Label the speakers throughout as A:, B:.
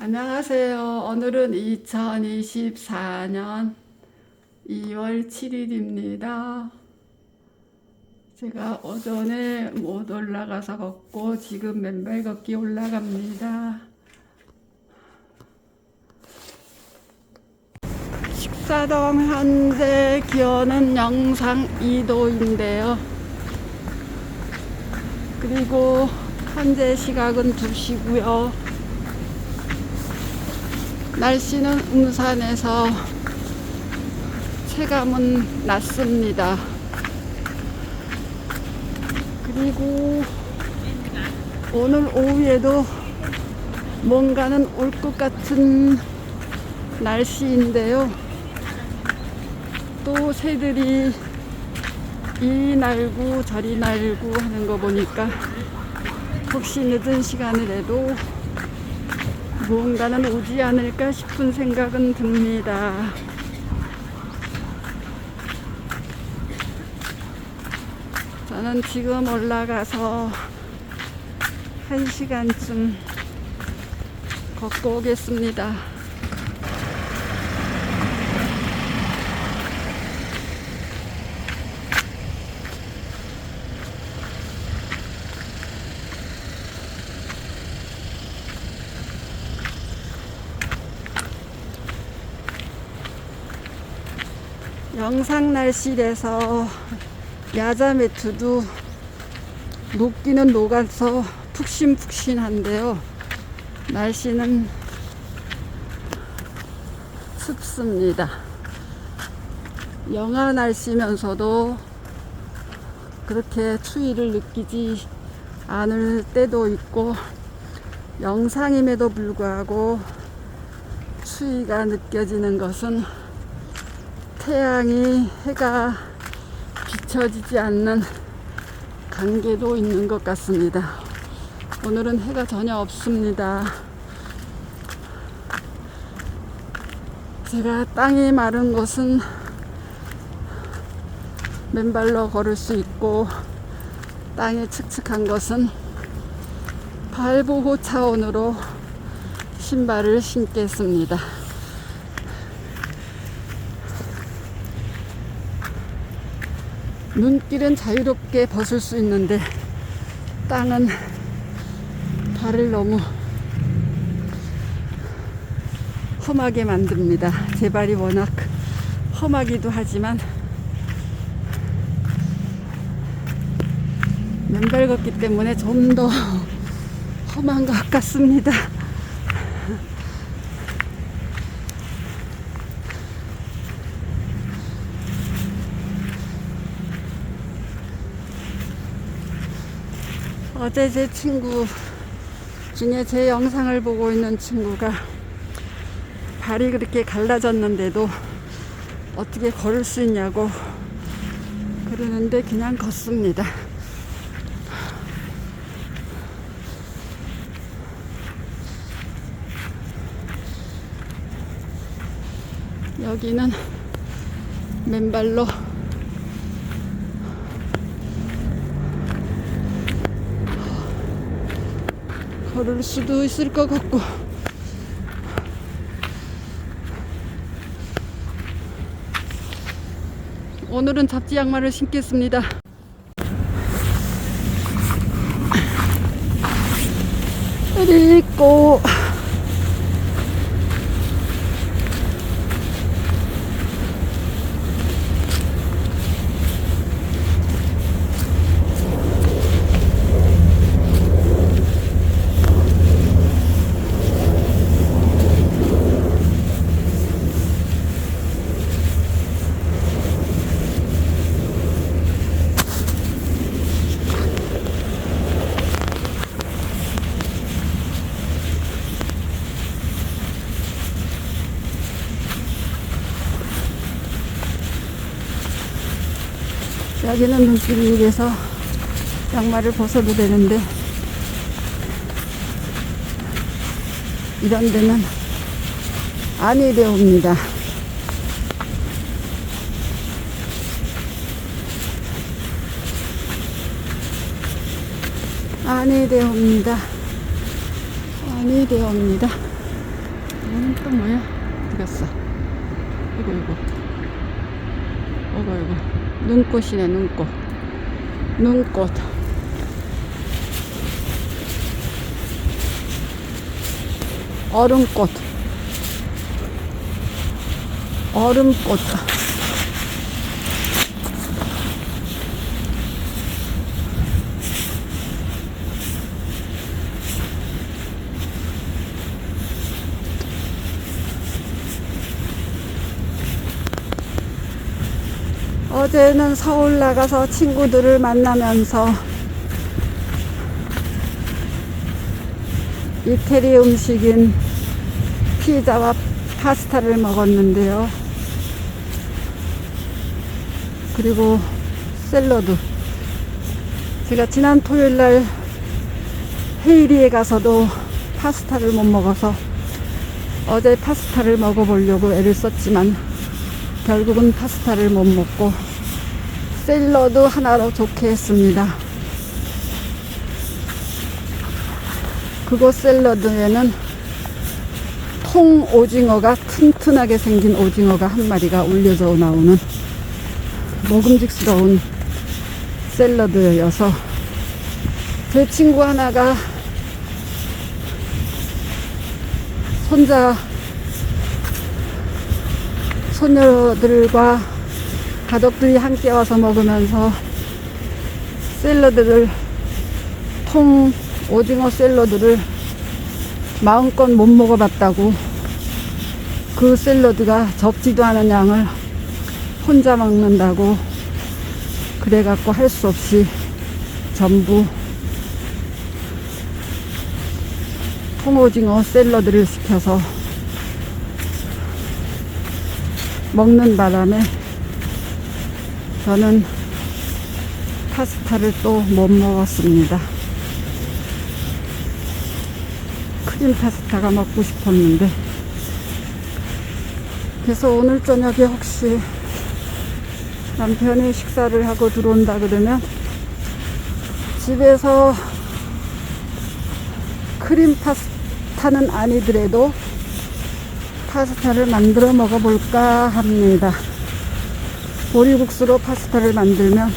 A: 안녕하세요. 오늘은 2024년 2월 7일입니다. 제가 오전에 못 올라가서 걷고 지금 맨발 걷기 올라갑니다. 식사동 현재 기온은 영상 2도인데요. 그리고 현재 시각은 2시고요. 날씨는 음산에서 체감은 낮습니다. 그리고 오늘 오후에도 뭔가는 올 것 같은 날씨인데요. 또 새들이 이 날고 저리 날고 하는 거 보니까 혹시 늦은 시간이라도 무언가는 오지 않을까 싶은 생각은 듭니다. 저는 지금 올라가서 한 시간쯤 걷고 오겠습니다. 영상 날씨라서 야자 매트도 녹기는 녹아서 푹신푹신한데요. 날씨는 습습니다. 영하 날씨면서도 그렇게 추위를 느끼지 않을 때도 있고 영상임에도 불구하고 추위가 느껴지는 것은 태양이 해가 비춰지지 않는 관계도 있는 것 같습니다. 오늘은 해가 전혀 없습니다. 제가 땅이 마른 곳은 맨발로 걸을 수 있고 땅이 칙칙한 것은 발보호 차원으로 신발을 신겠습니다. 눈길은 자유롭게 벗을 수 있는데 땅은 발을 너무 험하게 만듭니다. 제 발이 워낙 험하기도 하지만 맨발 걷기 때문에 좀 더 험한 것 같습니다. 어제 제 친구 중에 제 영상을 보고 있는 친구가 발이 그렇게 갈라졌는데도 어떻게 걸을 수 있냐고 그러는데 그냥 걷습니다. 여기는 맨발로 걸을 수도 있을 것 같고 오늘은 잡지 양말을 신겠습니다. 그리고 여기는 눈길이 위해서 양말을 벗어도 되는데 이런 데는 아니 되옵니다. 아니 되옵니다. 아니 되옵니다. 또 뭐야? 어디 갔어? 이거 이거. 이거 이거. 눈꽃이네 눈꽃. 눈꽃. 얼음꽃. 얼음꽃. 어제는 서울 나가서 친구들을 만나면서 이태리 음식인 피자와 파스타를 먹었는데요. 그리고 샐러드. 제가 지난 토요일 날 헤이리에 가서도 파스타를 못 먹어서 어제 파스타를 먹어보려고 애를 썼지만 결국은 파스타를 못 먹고 샐러드 하나로 좋게 했습니다. 그곳 샐러드에는 통 오징어가 튼튼하게 생긴 오징어가 한 마리가 올려져 나오는 먹음직스러운 샐러드여서 제 친구 하나가 손자 소녀들과 가족들이 함께 와서 먹으면서 샐러드를 통 오징어 샐러드를 마음껏 못 먹어봤다고 그 샐러드가 적지도 않은 양을 혼자 먹는다고 그래갖고 할 수 없이 전부 통오징어 샐러드를 시켜서 먹는 바람에 저는 파스타를 또 못 먹었습니다. 크림 파스타가 먹고 싶었는데 그래서 오늘 저녁에 혹시 남편이 식사를 하고 들어온다 그러면 집에서 크림 파스타는 아니더라도 파스타를 만들어 먹어볼까 합니다. 보리국수로 파스타를 만들면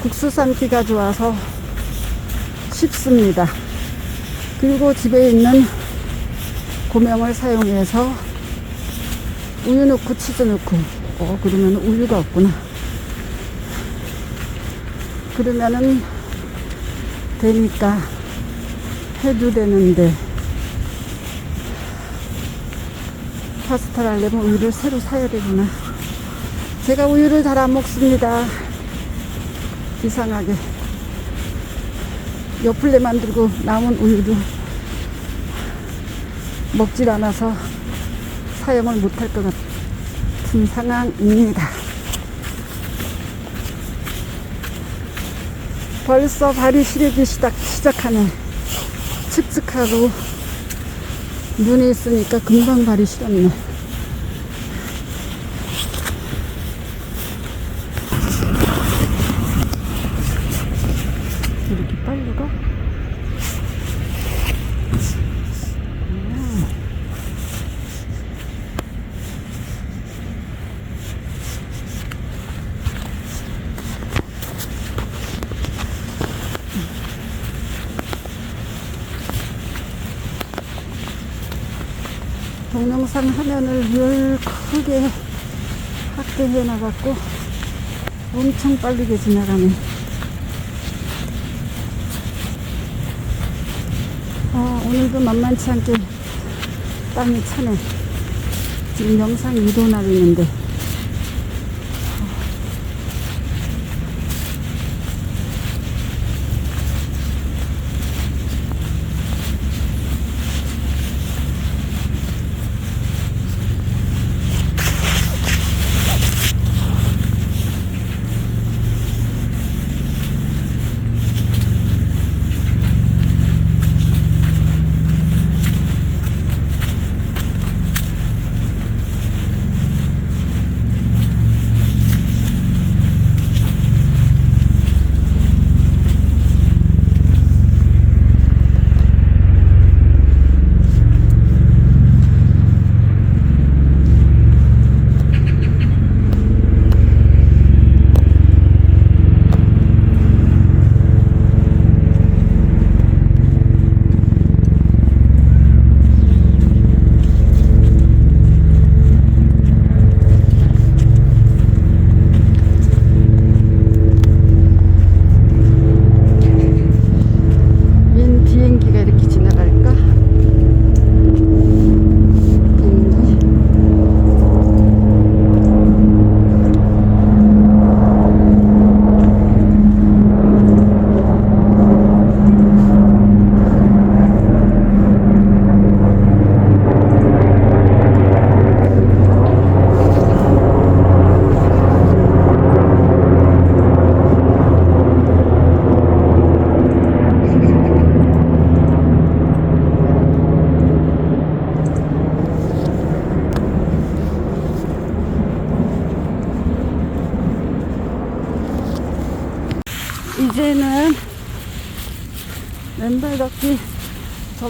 A: 국수 삶기가 좋아서 쉽습니다. 그리고 집에 있는 고명을 사용해서 우유 넣고 치즈 넣고 어 그러면 우유가 없구나. 그러면은 되니까 해도 되는데 파스타를 하려면 우유를 새로 사야 되구나. 제가 우유를 잘 안 먹습니다. 이상하게. 요플레 만들고 남은 우유도 먹질 않아서 사용을 못할 것 같은 상황입니다. 벌써 발이 시리기 시작, 시작하네. 칙칙하고 눈이 있으니까 금방 발이 시렵네. 이렇게 빨리 가? 음. 동 영상 화면을 늘 크게 확대해 나갔고 엄청 빠르게 지나가네. 아, 오늘도 만만치 않게 땅이 차네. 지금 영상 2도 나리는데.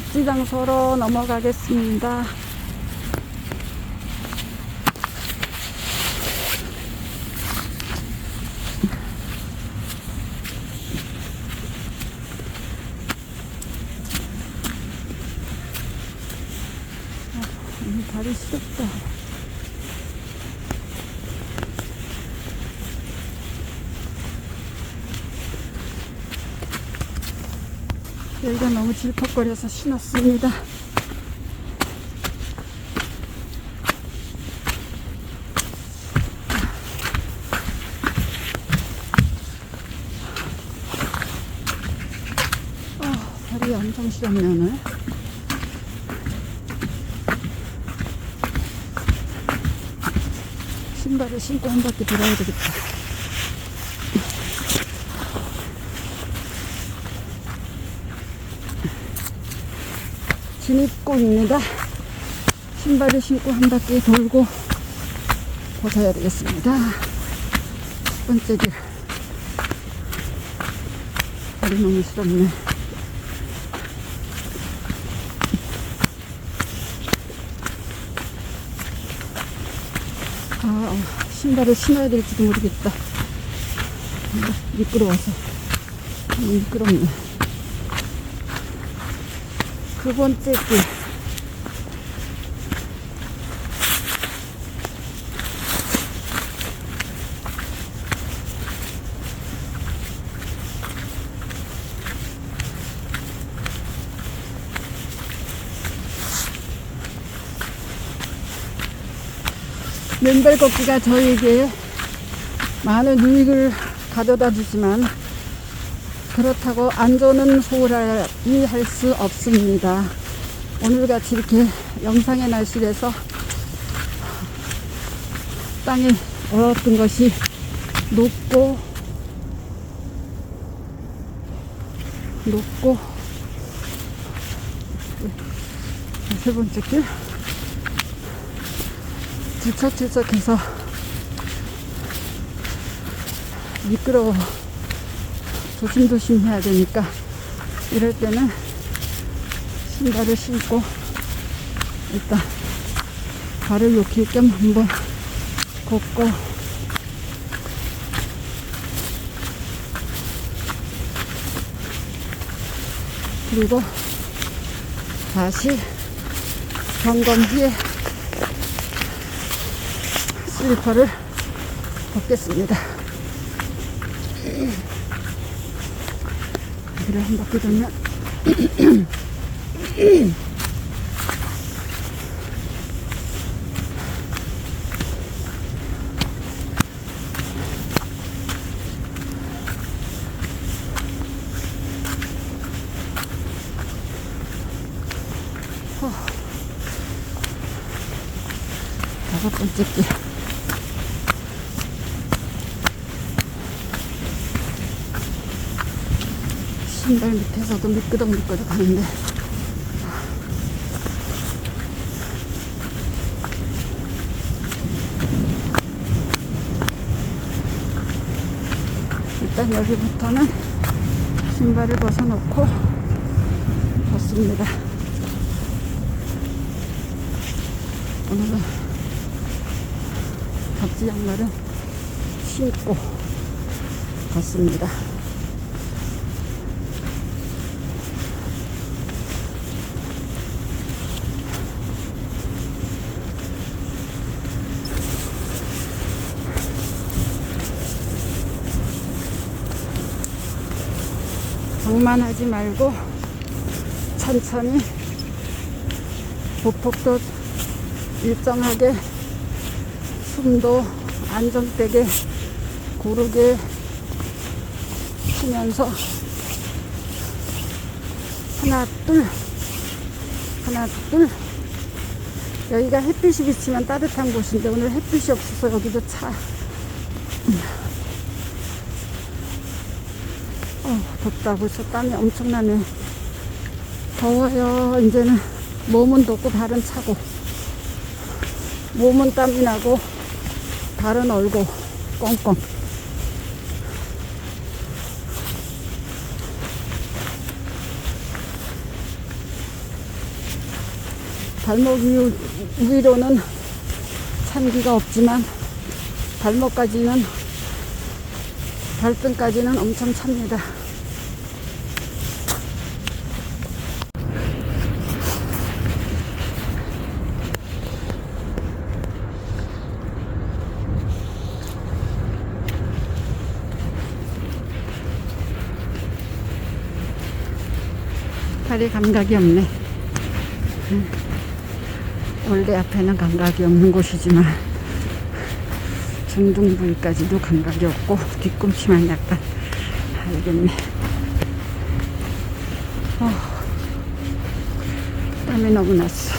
A: 접지 장소로 넘어가겠습니다. 음, 다리 시렵다. 여기가 너무 질퍽거려서 신었습니다. 아, 다리 엄청 시렵네 오늘. 신발을 신고 한 바퀴 돌아야 되겠다. 진입구입니다. 신발을 신고 한 바퀴 돌고 벗어야 되겠습니다. 첫 번째 길. 다리 너무 시렵네. 아, 어, 신발을 신어야 될지도 모르겠다. 미끄러워서. 너무 미끄럽네. 두 번째 길. 맨발 걷기가 저에게 많은 유익을 가져다 주지만 그렇다고 안전은 소홀히 할 수 없습니다. 오늘같이 이렇게 영상의 날씨에서 땅이 얼었던 것이 높고 높고 세 번째 길 질척질척해서 미끄러워 조심조심 해야 되니까 이럴 때는 신발을 신고 일단 발을 녹일 겸 한번 걷고 그리고 다시 점검 후에 슬리퍼를 벗겠습니다. 길을 한 바퀴 돌면 어. 다섯 번째 길. 신발 밑에서도 미끄덕미끄덕 하는데 일단 여기부터는 신발을 벗어놓고 걷습니다. 오늘은 갑지 양말은 신고 걷습니다. 방만하지 말고 천천히 보폭도 일정하게 숨도 안정되게 고르게 쉬면서 하나 둘 하나 둘. 여기가 햇빛이 비치면 따뜻한 곳인데 오늘 햇빛이 없어서 여기도 차 덥다고 해서 땀이 엄청나네. 더워요. 이제는 몸은 덥고 발은 차고. 몸은 땀이 나고 발은 얼고 꽁꽁. 발목 위로는 참기가 없지만 발목까지는 발등까지는 엄청 찹니다. 팔이 감각이 없네. 음. 원래 앞에는 감각이 없는 곳이지만 중등 부위까지도 감각이 없고 뒤꿈치만 약간 알겠네. 어, 땀이 너무 났어.